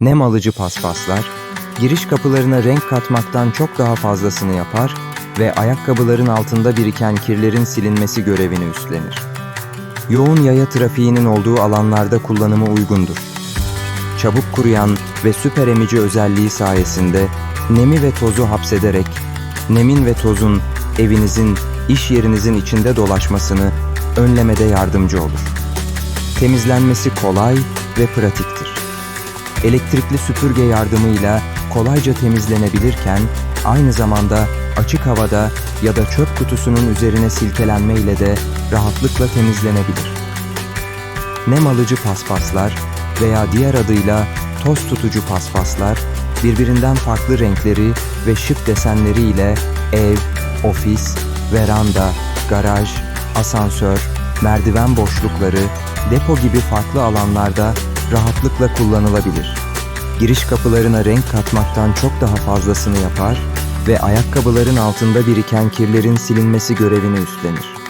Nem alıcı paspaslar, giriş kapılarına renk katmaktan çok daha fazlasını yapar ve ayakkabıların altında biriken kirlerin silinmesi görevini üstlenir. Yoğun yaya trafiğinin olduğu alanlarda kullanımı uygundur. Çabuk kuruyan ve süper emici özelliği sayesinde nemi ve tozu hapsederek nemin ve tozun evinizin, iş yerinizin içinde dolaşmasını önlemede yardımcı olur. Temizlenmesi kolay ve pratiktir. Elektrikli süpürge yardımıyla kolayca temizlenebilirken aynı zamanda açık havada ya da çöp kutusunun üzerine silkelenmeyle de rahatlıkla temizlenebilir. Nem alıcı paspaslar veya diğer adıyla toz tutucu paspaslar birbirinden farklı renkleri ve şık desenleriyle ev, ofis, veranda, garaj, asansör, merdiven boşlukları, depo gibi farklı alanlarda rahatlıkla kullanılabilir. Giriş kapılarına renk katmaktan çok daha fazlasını yapar ve ayakkabıların altında biriken kirlerin silinmesi görevini üstlenir.